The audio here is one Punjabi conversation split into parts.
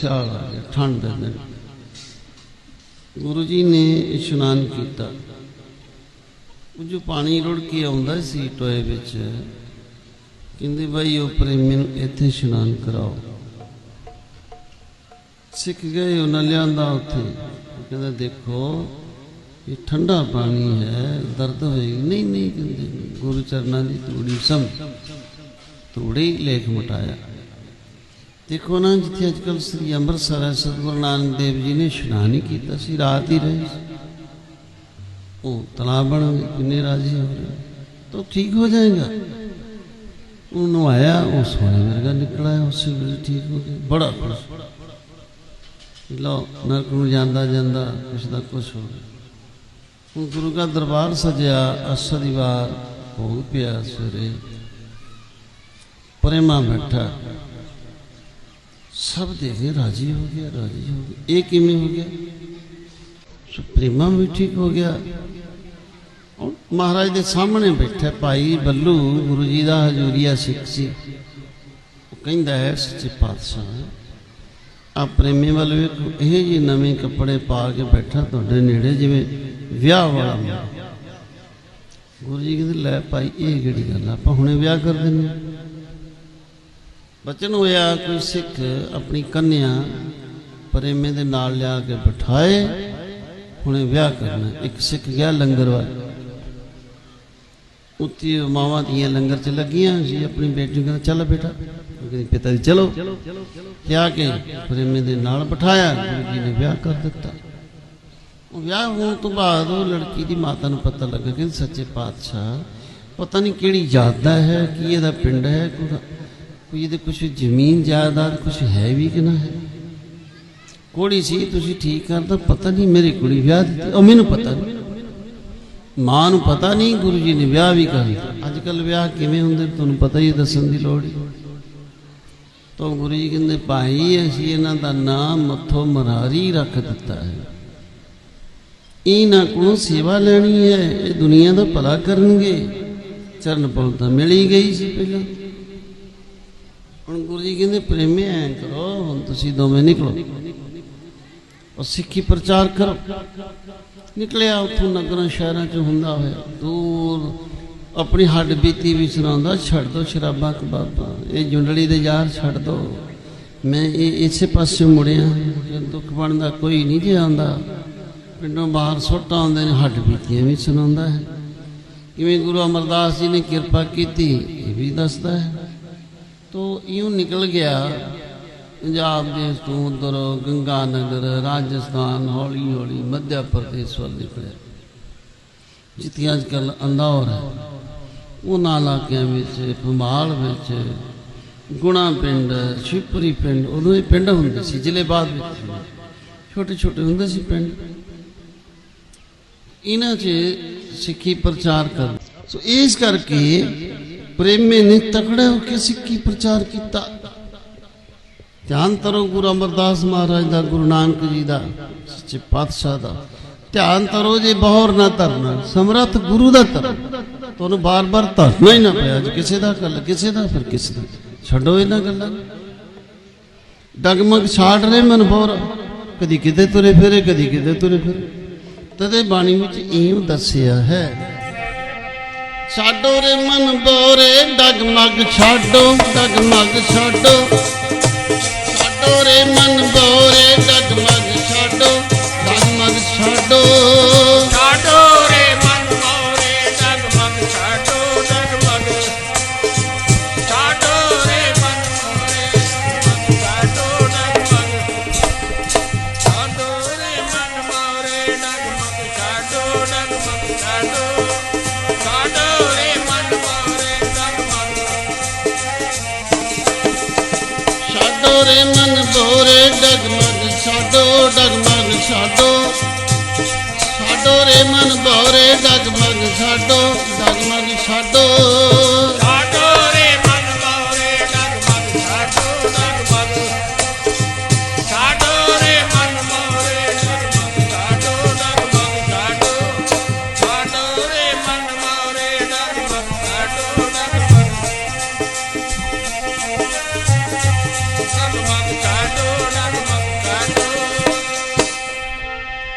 ਸਿਆਲ ਆ ਗਿਆ, ਠੰਡ ਦੇ ਦਿਨ। ਗੁਰੂ ਜੀ ਨੇ ਇਸ਼ਨਾਨ ਕੀਤਾ। ਉਹ ਜੋ ਪਾਣੀ ਰੁੜ ਕੇ ਆਉਂਦਾ ਸੀ ਟੋਏ ਵਿੱਚ। ਕਹਿੰਦੇ ਭਾਈ ਉਹ ਪ੍ਰੇਮੀ ਨੂੰ ਇੱਥੇ ਇਸ਼ਨਾਨ ਕਰਾਓ। ਸਿੱਖ ਗਏ, ਉਹਨਾਂ ਲਿਆਂਦਾ ਉੱਥੇ। ਉਹ ਕਹਿੰਦਾ, ਦੇਖੋ, ਇਹ ਠੰਡਾ ਪਾਣੀ ਹੈ, ਦਰਦ ਹੋਏਗੀ। ਨਹੀਂ ਨਹੀਂ, ਕਹਿੰਦੇ। ਗੁਰੂ ਚਰਨਾਂ ਦੀ ਤੂੜੀ ਸਮ, ਤੂੜੀ ਲੇਖ ਮਟਾਇਆ। ਦੇਖੋ ਨਾ ਜਿੱਥੇ ਅੱਜ ਕੱਲ੍ਹ ਸ੍ਰੀ ਅੰਮ੍ਰਿਤਸਰ ਹੈ ਸਤਿਗੁਰੂ ਨਾਨਕ ਦੇਵ ਜੀ ਨੇ ਇਸ਼ਨਾਨ ਹੀ ਕੀਤਾ ਸੀ ਰਾਤ ਹੀ ਰਹੇ ਸੀ ਉਹ ਤਲਾਬ ਬਣ ਗਏ ਕਿੰਨੇ ਰਾਜੀ ਹੋ ਰਹੇ ਤਾਂ ਠੀਕ ਹੋ ਜਾਏਗਾ ਉਹ ਨਵਾਇਆ ਉਹ ਸੋਨੇ ਵਰਗਾ ਨਿਕਲਿਆ ਉਸੇ ਵੇਲੇ ਠੀਕ ਹੋ ਗਿਆ ਬੜਾ ਖੁਸ਼ ਲੋ ਨਰਕ ਨੂੰ ਜਾਂਦਾ ਜਾਂਦਾ ਕੁਛ ਦਾ ਕੁਛ ਹੋ ਗਿਆ ਹੁਣ ਗੁਰੂ ਦਾ ਦਰਬਾਰ ਸਜਿਆ ਅਸਰ ਦੀ ਵਾਰ ਹੋ ਪਿਆ ਸਵੇਰੇ ਪ੍ਰੇਮਾ ਬੈਠਾ ਸਭ ਦੇਖਦੇ ਰਾਜੀ ਹੋ ਗਿਆ, ਰਾਜੀ ਹੋ ਗਿਆ। ਇਹ ਕਿਵੇਂ ਹੋ ਗਿਆ? ਸੋ ਪ੍ਰੇਮਾ ਵੀ ਠੀਕ ਹੋ ਗਿਆ। ਹੁਣ ਮਹਾਰਾਜ ਦੇ ਸਾਹਮਣੇ ਬੈਠਾ ਭਾਈ ਬੱਲੂ, ਗੁਰੂ ਜੀ ਦਾ ਹਜ਼ੂਰੀਆ ਸਿੱਖ ਸੀ। ਉਹ ਕਹਿੰਦਾ ਹੈ, ਸੱਚੇ ਪਾਤਸ਼ਾਹ ਆ ਪ੍ਰੇਮੀ ਵੱਲ ਵੇਖੋ, ਇਹ ਜੀ ਨਵੇਂ ਕੱਪੜੇ ਪਾ ਕੇ ਬੈਠਾ ਤੁਹਾਡੇ ਨੇੜੇ, ਜਿਵੇਂ ਵਿਆਹ ਵਾਲਾ ਮੁੰਡਾ। ਗੁਰੂ ਜੀ ਕਹਿੰਦੇ, ਲੈ ਭਾਈ, ਇਹ ਕਿਹੜੀ ਗੱਲ ਆਪਾਂ ਹੁਣੇ ਵਿਆਹ ਕਰ ਦਿੰਦੇ ਹਾਂ। ਬਚਨ ਹੋਇਆ, ਕੋਈ ਸਿੱਖ ਆਪਣੀ ਕੰਨਿਆ ਪ੍ਰੇਮੇ ਦੇ ਨਾਲ ਲਿਆ ਕੇ ਬਿਠਾਏ ਹੁਣੇ ਵਿਆਹ ਕਰਨਾ। ਇੱਕ ਸਿੱਖ ਗਿਆ ਲੰਗਰ ਵੱਲ। ਉੱਤੀ ਮਾਵਾਂ ਦੀਆਂ ਲੰਗਰ ਚ ਲੱਗੀਆਂ ਸੀ ਆਪਣੀ ਬੇਟੀ ਨੂੰ ਕਹਿੰਦਾ, ਚੱਲ ਬੇਟਾ। ਕਹਿੰਦੀ, ਪਿਤਾ ਜੀ, ਚਲੋ। ਕਿਹਾ ਕਿ ਪ੍ਰੇਮੇ ਦੇ ਨਾਲ ਬਿਠਾਇਆ, ਗੁਰੂ ਜੀ ਨੇ ਵਿਆਹ ਕਰ ਦਿੱਤਾ। ਉਹ ਵਿਆਹ ਹੋਣ ਤੋਂ ਬਾਅਦ ਉਹ ਲੜਕੀ ਦੀ ਮਾਤਾ ਨੂੰ ਪਤਾ ਲੱਗਾ ਕਿ ਸੱਚੇ ਪਾਤਸ਼ਾਹ, ਪਤਾ ਨਹੀਂ ਕਿਹੜੀ ਜਾਤ ਦਾ ਹੈ, ਕੀ ਇਹਦਾ ਪਿੰਡ ਹੈ ਕੋਈ ਕੋਈ ਇਹਦੇ ਕੁਝ ਜ਼ਮੀਨ ਜਾਇਦਾਦ ਕੁਝ ਹੈ ਵੀ ਕਿ ਨਾ ਹੈ? ਕੋੜੀ ਸੀ, ਤੁਸੀਂ ਠੀਕ ਕਰਦਾ ਪਤਾ ਨਹੀਂ ਮੇਰੀ ਕੁੜੀ ਵਿਆਹ ਦਿੱਤੀ। ਉਹ ਮੈਨੂੰ ਪਤਾ ਨਹੀਂ। ਮਾਂ ਨੂੰ ਪਤਾ ਨਹੀਂ, ਗੁਰੂ ਜੀ ਨੇ ਵਿਆਹ ਵੀ ਕਰ ਦਿੱਤਾ। ਅੱਜ ਕੱਲ ਵਿਆਹ ਕਿਵੇਂ ਹੁੰਦੇ ਤੁਹਾਨੂੰ ਪਤਾ ਹੀ ਦੱਸਣ ਦੀ ਲੋੜ ਹੀ। ਤਾਂ ਗੁਰੂ ਜੀ ਕਹਿੰਦੇ, ਭਾਈ, ਅਸੀਂ ਇਹਨਾਂ ਦਾ ਨਾਮ ਮੱਥੋ ਮਰਾਰੀ ਰੱਖ ਦਿੱਤਾ ਹੈ। ਇਹਨਾਂ ਕੋਲੋਂ ਸੇਵਾ ਲੈਣੀ ਹੈ, ਇਹ ਦੁਨੀਆ ਦਾ ਭਲਾ ਕਰਨਗੇ। ਚਰਨ ਪਉ ਤਾਂ ਮਿਲ ਹੀ ਗਈ ਸੀ ਪਹਿਲਾਂ। ਹੁਣ ਗੁਰੂ ਜੀ ਕਹਿੰਦੇ, ਪ੍ਰੇਮੇ ਐਂ ਕਰੋ, ਹੁਣ ਤੁਸੀਂ ਦੋਵੇਂ ਨਿਕਲੋ। ਉਹ ਸਿੱਖੀ ਪ੍ਰਚਾਰ ਕਰੋ। ਨਿਕਲਿਆ ਉੱਥੋਂ ਨਗਰਾਂ, ਸ਼ਹਿਰਾਂ ਚ ਹੁੰਦਾ ਹੋਇਆ। ਦੂਰ ਆਪਣੀ ਹੱਡ ਬੀਤੀ ਵੀ ਸੁਣਾਉਂਦਾ, ਛੱਡ ਦੋ ਸ਼ਰਾਬਾਂ, ਕਬਾਬਾਂ। ਇਹ ਜੁੰਡਲੀ ਦੇ ਯਾਰ ਛੱਡ ਦੋ। ਮੈਂ ਇਹ ਇਸੇ ਪਾਸੇ ਮੁੜਿਆ। ਦੁੱਖ ਬਣਦਾ, ਕੋਈ ਨਹੀਂ ਜੇ ਆਉਂਦਾ। ਪਿੰਡੋਂ ਬਾਹਰ ਸੁੱਟ ਆਉਂਦੇ ਨੇ, ਹੱਡ ਬੀਤੀਆਂ ਵੀ ਸੁਣਾਉਂਦਾ ਹੈ। ਕਿਵੇਂ ਗੁਰੂ ਅਮਰਦਾਸ ਜੀ ਨੇ ਕਿਰਪਾ ਕੀਤੀ, ਇਹ ਵੀ ਦੱਸਦਾ ਹੈ। ਤੋ ਇਉਂ ਨਿਕਲ ਗਿਆ ਪੰਜਾਬ ਦੇ ਤੋਂ ਉਧਰ ਗੰਗਾ ਨਗਰ ਰਾਜਸਥਾਨ ਹੌਲੀ ਹੌਲੀ ਮੱਧ ਪ੍ਰਦੇਸ਼ ਵੱਲ ਨਿਕਲਿਆ ਜਿੱਥੇ ਅੱਜ ਕੱਲ ਅੰਦੌਰ ਹੈ ਉਹਨਾਂ ਇਲਾਕਿਆਂ ਵਿੱਚ ਭਮਾਲ ਵਿੱਚ ਗੁਣਾ ਪਿੰਡ ਸ਼ਿਵਪੁਰੀ ਪਿੰਡ ਉਦੋਂ ਇਹ ਪਿੰਡ ਹੁੰਦੇ ਸੀ ਜ਼ਿਲ੍ਹੇ ਬਾਅਦ ਵਿੱਚ ਛੋਟੇ ਛੋਟੇ ਹੁੰਦੇ ਸੀ ਪਿੰਡ ਇਹਨਾਂ 'ਚ ਸਿੱਖੀ ਪ੍ਰਚਾਰ ਕਰ ਸੋ ਇਸ ਕਰਕੇ ਪ੍ਰੇਮੇ ਨੇ ਤਕੜੇ ਹੋ ਕੇ ਸਿੱਖੀ ਪ੍ਰਚਾਰ ਕੀਤਾ। ਧਿਆਨ ਕਰੋ ਗੁਰੂ ਅਮਰਦਾਸ ਮਹਾਰਾਜ ਦਾ, ਗੁਰੂ ਨਾਨਕ ਜੀ ਦਾ, ਸੱਚੇ ਪਾਤਸ਼ਾਹ ਦਾ। ਧਿਆਨ ਕਰੋ ਜੇ ਬਹੁਰ ਨਾ ਧਰਨਾ, ਸਮਰੱਥ ਗੁਰੂ ਦਾ ਧਰ ਤੁਹਾਨੂੰ ਬਾਰ-ਬਾਰ ਧਰਨਾ ਹੀ ਨਾ ਪਿਆ ਅੱਜ। ਕਿਸੇ ਦਾ ਗੱਲ, ਕਿਸੇ ਦਾ ਫਿਰ ਕਿਸੇ ਦਾ। ਛੱਡੋ ਇਹਨਾਂ ਗੱਲਾਂ। ਨੂੰ। ਡਗਮਗ ਛਾੜ ਰਹੇ ਮਨ ਬੋਰ ਕਦੀ ਕਿਤੇ ਤੁਰੇ ਫਿਰੇ, ਕਦੀ ਕਿਤੇ ਤੁਰੇ ਫਿਰੇ। ਤਦੇ ਬਾਣੀ ਵਿੱਚ ਇਉਂ ਦੱਸਿਆ ਹੈ ਛਾਡੋ ਰੇ ਮਨ ਬੋਰੇ ਡਗਮਗ ਛਾਡੋ ਡਗਮਗ ਛਾਡੋ। ਛਾਡੋ ਰੇ ਮਨ ਬੋਰੇ ਡਗਮਗ ਛਾਡੋ। ਛਾਡੋ ਮਨ ਬੋਰੇ ਡਗਮਗ ਛਾਡੋ ਡਗਮਗ ਛਾਡੋ। ਛਾਡੋ ਰੇ ਮਨ ਬੋਰੇ ਡਗਮਗ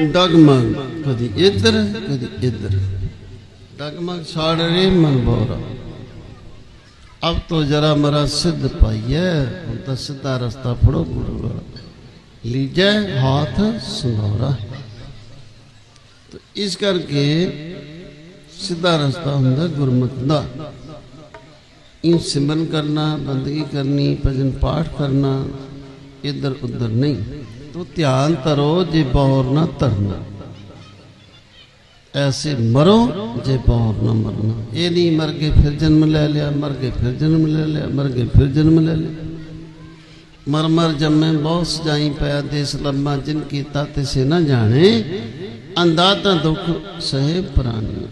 ਡਗਮਗ ਕਦੀ ਇੱਧਰ ਕਦੀ ਇੱਧਰ ਡਗਮਗ ਛਾੜ ਰੇ ਮਨ ਬੋਰਾ ਅਬ ਤੋ ਜਰਾ ਮਰਾ ਸਿੱਧ ਪਾਈਐ ਹੁਣ ਤਾਂ ਸਿੱਧਾ ਰਸਤਾ ਫੜੋ ਗੁਰੂ ਵਾਲਾ ਲੀਜੈ ਹਾਥ ਸੰਧੌਰਾ ਤੇ ਇਸ ਕਰਕੇ ਸਿੱਧਾ ਰਸਤਾ ਹੁੰਦਾ ਗੁਰਮਤ ਦਾ ਇਹ ਸਿਮਰਨ ਕਰਨਾ ਬੰਦਗੀ ਕਰਨੀ ਭਜਨ ਪਾਠ ਕਰਨਾ ਇੱਧਰ ਉੱਧਰ ਨਹੀਂ ਤੋ ਧਿਆਨ ਧਰੋ ਜੇ ਬੌਰ ਨਾ ਧਰਨਾ ਐਸੇ ਮਰੋ ਜੇ ਬੌਰ ਨਾ ਮਰਨਾ ਇਹ ਨਹੀਂ ਮਰ ਕੇ ਫਿਰ ਜਨਮ ਲੈ ਲਿਆ ਮਰ ਕੇ ਫਿਰ ਜਨਮ ਲੈ ਲਿਆ ਮਰ ਕੇ ਫਿਰ ਜਨਮ ਲੈ ਲਿਆ ਮਰ ਮਰ ਜੰਮੇ ਬਹੁਤ ਸਜਾਈ ਪਿਆ ਦੇਸ ਲੰਮਾ ਜਿਨ ਕੀਤਾ ਤਿਸੇ ਨਾ ਜਾਣੇ ਅੰਦਾਤਾ ਦੁਖ ਸਹੇ ਪ੍ਰਾਨੀ